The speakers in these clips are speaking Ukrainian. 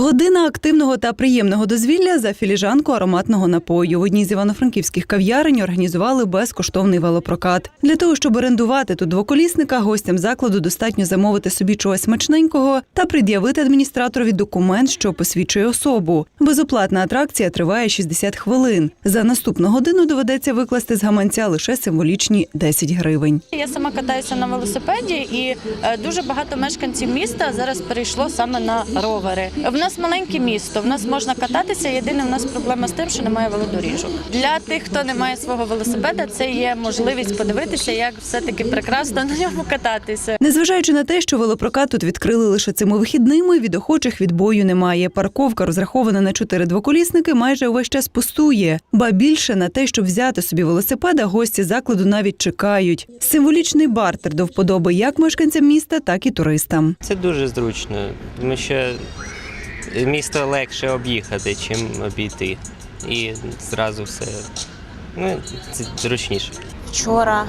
Година активного та приємного дозвілля за філіжанку ароматного напою. В одній з івано-франківських кав'ярень організували безкоштовний велопрокат. Для того, щоб орендувати тут двоколісника, гостям закладу достатньо замовити собі чогось смачненького та пред'явити адміністраторові документ, що посвідчує особу. Безоплатна атракція триває 60 хвилин. За наступну годину доведеться викласти з гаманця лише символічні 10 гривень. Я сама катаюся на велосипеді, і е, дуже багато мешканців міста зараз перейшло саме на ровери. В нас маленьке місто, в нас можна кататися. Єдине, в нас проблема з тим, що немає велодоріжок. Для тих, хто не має свого велосипеда, це є можливість подивитися, як все-таки прекрасно на ньому кататися. Незважаючи на те, що велопрокат тут відкрили лише цими вихідними, від охочих відбою немає. Парковка, розрахована на чотири двоколісники, майже увесь час пустує. Ба більше на те, щоб взяти собі велосипеда, гості закладу навіть чекають. Символічний бартер до вподоби як мешканцям міста, так і туристам. Це дуже зручно, тому що місто легше об'їхати, чим обійти. І зразу все. Ну, це зручніше. Вчора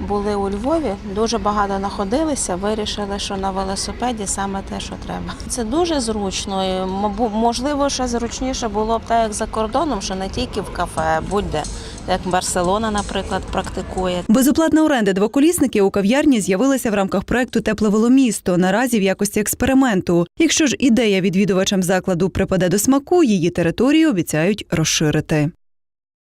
були у Львові, дуже багато знаходилися, вирішили, що на велосипеді саме те, що треба. Це дуже зручно. і, Можливо, ще зручніше було б так, як за кордоном, що не тільки в кафе, а будь-де, як Барселона, наприклад, практикує. Безоплатна оренда двоколісників у кав'ярні з'явилася в рамках проекту Тепле веломісто наразі в якості експерименту. Якщо ж ідея відвідувачам закладу припаде до смаку, її територію обіцяють розширити.